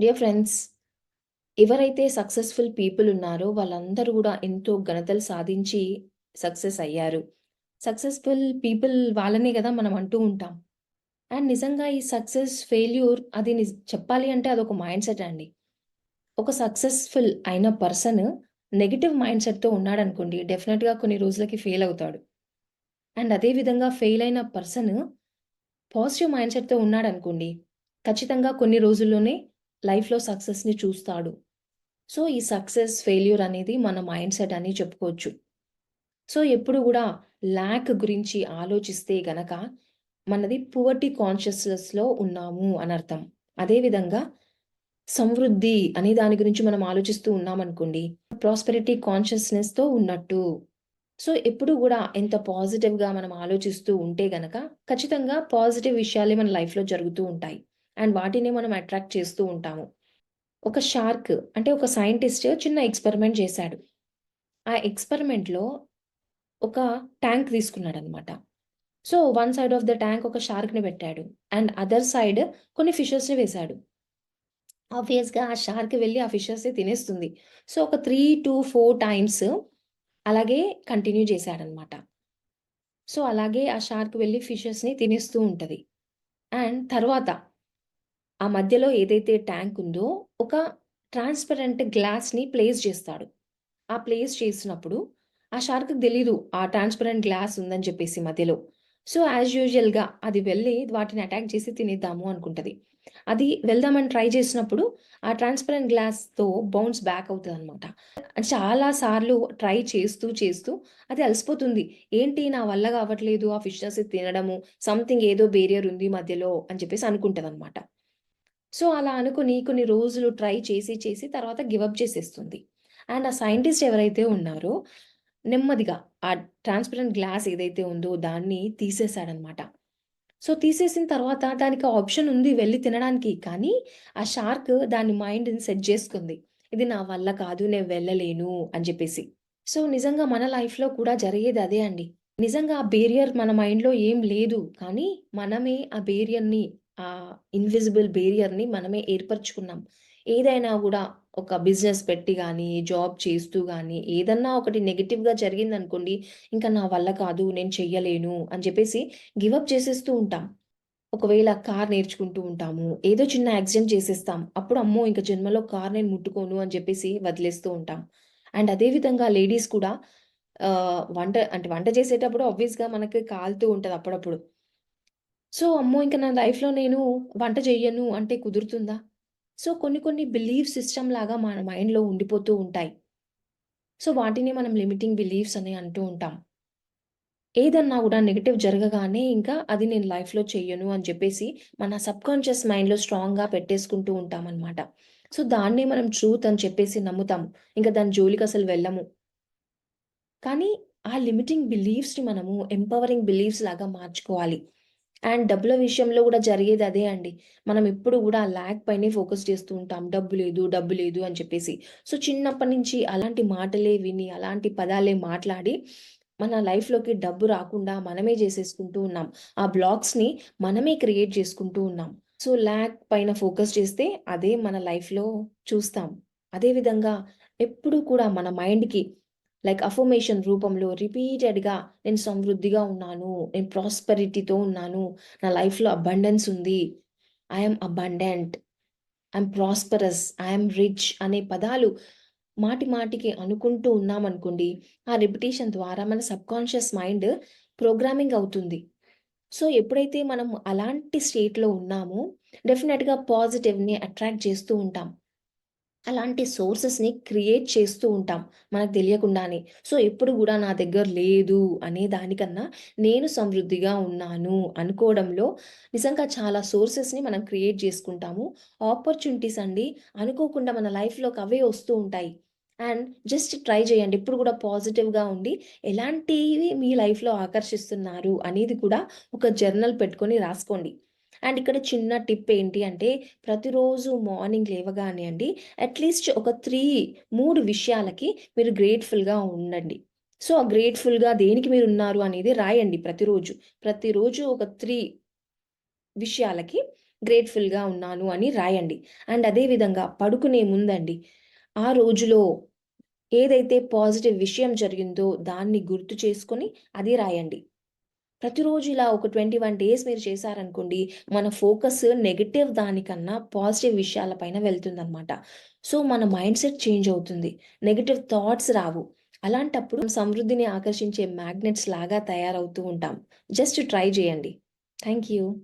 Dear friends ఎవరైతే successful people ఉన్నారో వాళ్ళందరూ కూడా ఎంతో ఘనతలు సాధించి సక్సెస్ అయ్యారు. సక్సెస్ఫుల్ పీపుల్ వాళ్ళనే కదా మనం అంటూ ఉంటాం. అండ్ నిజంగా ఈ సక్సెస్ ఫెయిల్యూర్ అది నిజ- చెప్పాలి అంటే అదొక మైండ్ సెట్ అండి. ఒక సక్సెస్ఫుల్ అయిన పర్సన్ నెగిటివ్ మైండ్ సెట్తో ఉన్నాడు అనుకోండి డెఫినెట్గా కొన్ని రోజులకి ఫెయిల్ అవుతాడు. అండ్ అదే విధంగా ఫెయిల్ అయిన పర్సన్ పాజిటివ్ మైండ్ సెట్తో ఉన్నాడు అనుకోండి ఖచ్చితంగా కొన్ని రోజుల్లోనే లైఫ్లో సక్సెస్ని చూస్తాడు. సో ఈ సక్సెస్ ఫెయిల్యూర్ అనేది మన మైండ్ సెట్ అని చెప్పుకోవచ్చు. సో ఎప్పుడు కూడా ల్యాక్ గురించి ఆలోచిస్తే గనక మనది పువర్టీ కాన్షియస్నెస్లో ఉన్నాము అని అర్థం. అదేవిధంగా సమృద్ధి అనే దాని గురించి మనం ఆలోచిస్తూ ఉన్నాం అనుకోండి ప్రాస్పెరిటీ కాన్షియస్నెస్తో ఉన్నట్టు. సో ఎప్పుడు కూడా ఎంత పాజిటివ్గా మనం ఆలోచిస్తూ ఉంటే గనక ఖచ్చితంగా పాజిటివ్ విషయాలే మన లైఫ్లో జరుగుతూ ఉంటాయి. అండ్ వాటిని మనం అట్రాక్ట్ చేస్తూ ఉంటాము. ఒక షార్క్ అంటే ఒక సైంటిస్ట్ చిన్న ఎక్స్పెరిమెంట్ చేశాడు. ఆ ఎక్స్పెరిమెంట్లో ఒక ట్యాంక్ తీసుకున్నాడు అనమాట so one side of the tank ఒక షార్క్ని పెట్టాడు. అండ్ అదర్ సైడ్ కొన్ని ఫిషెస్ని వేశాడు. ఆబ్వియస్గా ఆ షార్క్ వెళ్ళి ఆ ఫిషెస్ని తినేస్తుంది. సో ఒక త్రీ టు ఫోర్ టైమ్స్ అలాగే కంటిన్యూ చేశాడనమాట. సో అలాగే ఆ షార్క్ వెళ్ళి ఫిషెస్ని తినేస్తూ ఉంటుంది. అండ్ తర్వాత ఆ మధ్యలో ఏదైతే ట్యాంక్ ఉందో ఒక ట్రాన్స్పరెంట్ గ్లాస్ని ప్లేస్ చేస్తాడు. ఆ ప్లేస్ చేసినప్పుడు ఆ షార్క్ తెలీదు ఆ ట్రాన్స్పరెంట్ గ్లాస్ ఉందని చెప్పేసి మధ్యలో. సో యాజ్ యూజువల్గా అది వెళ్ళి వాటిని అటాక్ చేసి తినేద్దాము అనుకుంటుంది. అది వెళ్దామని ట్రై చేసినప్పుడు ఆ ట్రాన్స్పరెంట్ గ్లాస్తో బౌన్స్ బ్యాక్ అవుతుంది అనమాట చాలా సార్లు ట్రై చేస్తూ చేస్తూ అది అలసిపోతుంది. ఏంటి నా వల్ల కావట్లేదు ఆ ఫిషెస్ తినడము సంథింగ్ ఏదో బేరియర్ ఉంది మధ్యలో అని చెప్పేసి అనుకుంటుంది అనమాట సో అలా అనుకుని కొన్ని రోజులు ట్రై చేసి చేసి తర్వాత గివప్ చేసేస్తుంది. అండ్ ఆ సైంటిస్ట్ ఎవరైతే ఉన్నారో నెమ్మదిగా ఆ ట్రాన్స్పరెంట్ గ్లాస్ ఏదైతే ఉందో దాన్ని తీసేశాడనమాట. సో తీసేసిన తర్వాత దానికి ఆప్షన్ ఉంది వెళ్ళి తినడానికి కానీ ఆ షార్క్ దాని మైండ్ని సెట్ చేసుకుంది. ఇది నా వల్ల కాదు నేను వెళ్ళలేను అని చెప్పేసి. సో నిజంగా మన లైఫ్లో కూడా జరిగేది అదే అండి. నిజంగా ఆ బేరియర్ మన మైండ్లో ఏం లేదు కానీ మనమే ఆ బేరియర్ని ఇన్విజిబుల్ బేరియర్ని మనమే ఏర్పరచుకున్నాం. ఏదైనా కూడా ఒక బిజినెస్ పెట్టి కానీ జాబ్ చేస్తూ కానీ ఏదన్నా ఒకటి నెగిటివ్గా జరిగిందనుకోండి ఇంకా నా వల్ల కాదు నేను చెయ్యలేను అని చెప్పేసి గివప్ చేసేస్తూ ఉంటాం. ఒకవేళ కార్ నేర్చుకుంటూ ఉంటాము ఏదో చిన్న యాక్సిడెంట్ చేసేస్తాం అప్పుడు అమ్మో ఇంకా జన్మలో కార్ నేను ముట్టుకోను అని చెప్పేసి వదిలేస్తూ ఉంటాం. అండ్ అదేవిధంగా లేడీస్ కూడా వంట అంటే వంట చేసేటప్పుడు ఆబ్వియస్గా మనకి కాలుతూ ఉంటుంది అప్పుడప్పుడు. సో అమ్మో! ఇంకా నా లైఫ్లో నేను వంట చెయ్యను అంటే కుదురుతుందా? సో కొన్ని కొన్ని బిలీఫ్ సిస్టమ్ లాగా మన మైండ్లో ఉండిపోతూ ఉంటాయి. సో వాటిని మనం లిమిటింగ్ బిలీఫ్స్ అని అంటూ ఉంటాం. ఏదన్నా కూడా నెగిటివ్ జరగగానే ఇంకా అది నేను లైఫ్లో చెయ్యను అని చెప్పేసి మన సబ్కాన్షియస్ మైండ్లో స్ట్రాంగ్గా పెట్టేసుకుంటూ ఉంటాం అనమాట సో దాన్నే మనం ట్రూత్ అని చెప్పేసి నమ్ముతాము ఇంకా దాని జోలికి అసలు వెళ్ళము. కానీ ఆ లిమిటింగ్ బిలీఫ్స్ని మనము ఎంపవరింగ్ బిలీఫ్స్ లాగా మార్చుకోవాలి. అండ్ డబ్బుల విషయంలో కూడా జరిగేది అదే అండి. మనం ఎప్పుడు కూడా ల్యాక్ పైనే ఫోకస్ చేస్తూ ఉంటాం. డబ్బు లేదు డబ్బు లేదు అని చెప్పేసి. సో చిన్నప్పటి నుంచి అలాంటి మాటలే విని అలాంటి పదాలే మాట్లాడి మన లైఫ్లోకి డబ్బు రాకుండా మనమే చేసేసుకుంటూ ఉన్నాం. ఆ బ్లాక్స్ని మనమే క్రియేట్ చేసుకుంటూ ఉన్నాం. సో ల్యాక్ పైన ఫోకస్ చేస్తే అదే మన లైఫ్లో చూస్తాం. అదేవిధంగా ఎప్పుడు కూడా మన మైండ్కి లైక్ అఫర్మేషన్ రూపంలో రిపీటెడ్గా నేను సమృద్ధిగా ఉన్నాను నేను ప్రాస్పెరిటీతో ఉన్నాను నా లైఫ్లో అబండెన్స్ ఉంది. I'm abundant I'm prosperous I'm rich అనే పదాలు మాటి మాటికి అనుకుంటూ ఉన్నామనుకోండి ఆ రిపిటేషన్ ద్వారా మన సబ్కాన్షియస్ మైండ్ ప్రోగ్రామింగ్ అవుతుంది. సో ఎప్పుడైతే మనం అలాంటి స్టేట్లో ఉన్నామో డెఫినెట్గా పాజిటివ్ని అట్రాక్ట్ చేస్తూ ఉంటాం. అలాంటి సోర్సెస్ని క్రియేట్ చేస్తూ ఉంటాం మనకు తెలియకుండానే. సో ఎప్పుడు కూడా నా దగ్గర లేదు అనే దానికన్నా నేను సమృద్ధిగా ఉన్నాను అనుకోవడంలో నిజంగా చాలా సోర్సెస్ని మనం క్రియేట్ చేసుకుంటాము. ఆపర్చునిటీస్ అండి అనుకోకుండా మన లైఫ్లోకి అవే వస్తూ ఉంటాయి. అండ్ జస్ట్ ట్రై చేయండి. ఇప్పుడు కూడా పాజిటివ్గా ఉండి ఎలాంటివి మీ లైఫ్లో ఆకర్షిస్తున్నారు అనేది కూడా ఒక జర్నల్ పెట్టుకొని రాసుకోండి. అండ్ ఇక్కడ చిన్న టిప్ ఏంటి అంటే ప్రతిరోజు మార్నింగ్ లేవగానే అండి అట్లీస్ట్ ఒక త్రీ మూడు విషయాలకి మీరు గ్రేట్ఫుల్గా ఉండండి సో ఆ గ్రేట్ఫుల్గా దేనికి మీరు ఉన్నారు అనేది రాయండి ప్రతిరోజు ప్రతిరోజు ఒక త్రీ విషయాలకి గ్రేట్‌ఫుల్‌గా ఉన్నాను అని రాయండి. అండ్ అదే విధంగా పడుకునే ముందండి, ఆ రోజులో ఏదైతే పాజిటివ్ విషయం జరిగిందో దాన్ని గుర్తు చేసుకొని అది రాయండి. ప్రతిరోజు ఇలా ఒక 21 డేస్ మీరు చేశారనుకోండి, మన ఫోకస్ నెగిటివ్ దానికన్నా పాజిటివ్ విషయాల పైన వెళ్తుందనమాట. సో, మన మైండ్ సెట్ చేంజ్ అవుతుంది. నెగిటివ్ థాట్స్ రావు. అలాంటప్పుడు సమృద్ధిని ఆకర్షించే మ్యాగ్నెట్స్ లాగా తయారవుతూ ఉంటాం. జస్ట్ ట్రై చేయండి. Thank you.